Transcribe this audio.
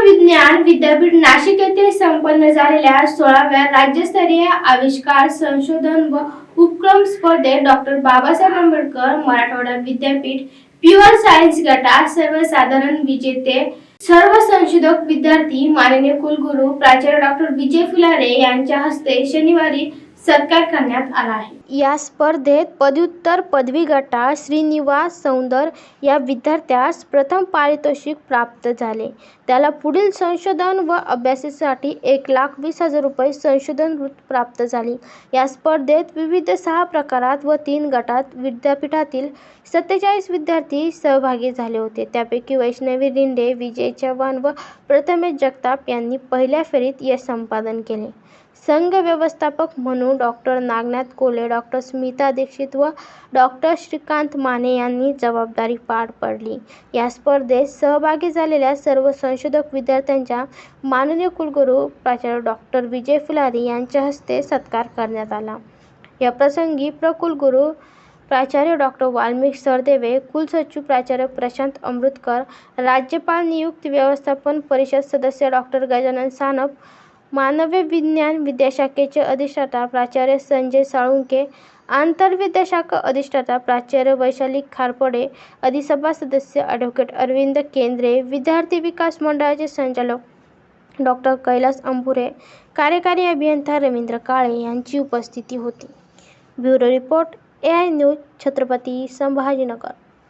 विज्ञान विद्यापीठ नाशिक येथे संपन्न झालेल्या सोळाव्या राज्यस्तरीय आविष्कार संशोधन व उपक्रम स्पर्धेत डॉक्टर बाबासाहेब आंबेडकर मराठवाडा विद्यापीठ प्युअर सायन्स गटात सर्वसाधारण विजेते सर्व संशोधक विद्यार्थी माननीय कुलगुरू प्राचार्य डॉक्टर विजय फुलारे यांच्या हस्ते शनिवारी सत्कार करण्यात आला आहे. या स्पर्धेत पदव्युत्तर पदवी गटात श्रीनिवास सौंदर या विद्यार्थ्यास प्रथम पारितोषिक प्राप्त झाले. त्याला पुढील संशोधन व अभ्यासासाठी एक लाख वीस हजार रुपये संशोधन वृत्त प्राप्त झाली. या स्पर्धेत विविध सहा प्रकारात व तीन गटात विद्यापीठातील सत्तेचाळीस विद्यार्थी सहभागी झाले होते. त्यापैकी वैष्णवी रिंडे विजय चव्हाण व प्रथमेश जगताप यांनी पहिल्या फेरीत यश संपादन केले. संघ व्यवस्थापक म्हणून डॉक्टर नागनाथ कोले डॉक्टर स्मिता दीक्षित व डॉक्टर श्रीकांत माने यांनी जबाबदारी पार पडली. या स्पर्धेत सहभागी झालेल्या सर्व संशोधक विद्यार्थ्यांच्या माननीय कुलगुरू प्राचार्य डॉक्टर विजय फुलारी यांच्या हस्ते सत्कार करण्यात आला. या प्रसंगी प्रकुलगुरू प्राचार्य डॉक्टर वाल्मिक सरदेवे कुलसचिव प्राचार्य प्रशांत अमृतकर राज्यपाल नियुक्त व्यवस्थापन परिषद सदस्य डॉक्टर गजानन सानप मानवी विज्ञान विद्याशाखेचे अधिष्ठाता प्राचार्य संजय साळुंके आंतरविद्याशाखा अधिष्ठाता प्राचार्य वैशाली खारपडे अधिसभा सदस्य ॲडव्होकेट अरविंद केंद्रे विद्यार्थी विकास मंडळाचे संचालक डॉक्टर कैलास अंबुरे कार्यकारी अभियंता रवींद्र काळे यांची उपस्थिती होती. Bureau report A I news Chhatrapati Sambhajinagar.